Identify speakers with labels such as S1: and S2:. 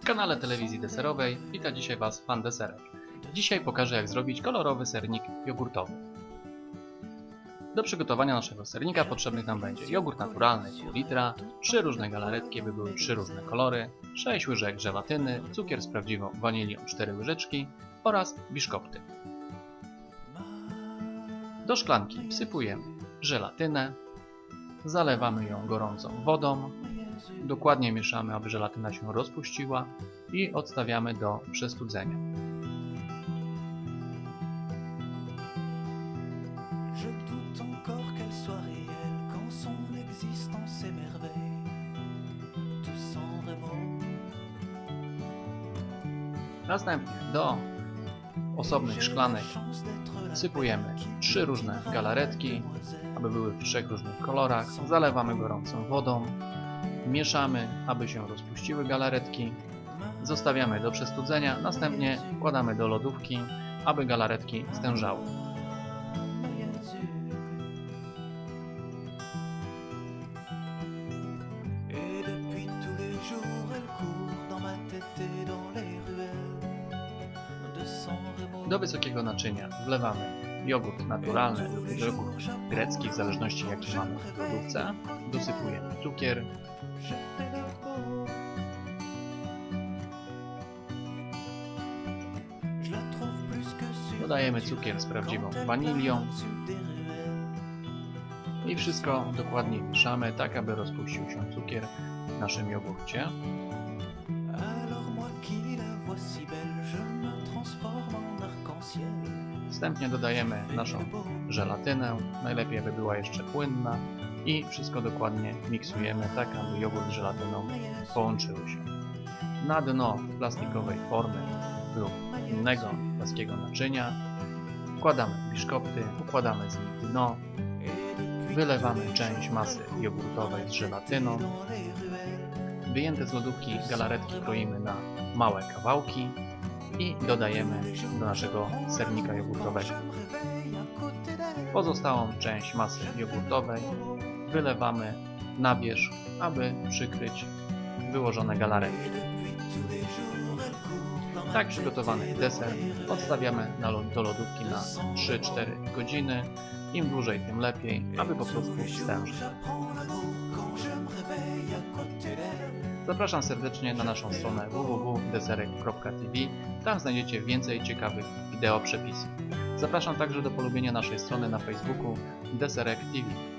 S1: W kanale telewizji deserowej wita dzisiaj Was Pan Deserek. Dzisiaj pokażę jak zrobić kolorowy sernik jogurtowy. Do przygotowania naszego sernika potrzebnych nam będzie jogurt naturalny pół litra, 3 różne galaretki, by były 3 różne kolory, 6 łyżek żelatyny, cukier z prawdziwą wanilią 4 łyżeczki oraz biszkopty. Do szklanki wsypujemy żelatynę, zalewamy ją gorącą wodą, dokładnie mieszamy, aby żelatyna się rozpuściła i odstawiamy do przestudzenia. Następnie do osobnych szklanek sypujemy trzy różne galaretki, aby były w trzech różnych kolorach. Zalewamy gorącą wodą, mieszamy, aby się rozpuściły galaretki. Zostawiamy do przestudzenia, następnie wkładamy do lodówki, aby galaretki stężały. Do wysokiego naczynia wlewamy jogurt naturalny lub jogurt grecki, w zależności jaki mamy w lodówce. Dosypujemy cukier, Dodajemy cukier z prawdziwą wanilią i wszystko dokładnie mieszamy, tak aby rozpuścił się cukier w naszym jogurcie.
S2: Alors moi qui la vois si belle, je me.
S1: Wstępnie dodajemy naszą żelatynę, najlepiej aby była jeszcze płynna i wszystko dokładnie miksujemy, tak aby jogurt z żelatyną połączyły się. Na dno plastikowej formy lub innego płaskiego naczynia wkładamy biszkopty, układamy z nich dno, wylewamy część masy jogurtowej z żelatyną, wyjęte z lodówki galaretki kroimy na małe kawałki i dodajemy do naszego sernika jogurtowego. Pozostałą część masy jogurtowej wylewamy na wierzch, aby przykryć wyłożone galaretki. Tak przygotowany deser odstawiamy na do lodówki na 3-4 godziny. Im dłużej, tym lepiej, aby po prostu stężył. Zapraszam serdecznie na naszą stronę www.deserek.tv. Tam znajdziecie więcej ciekawych wideo przepisów. Zapraszam także do polubienia naszej strony na Facebooku Deserek TV.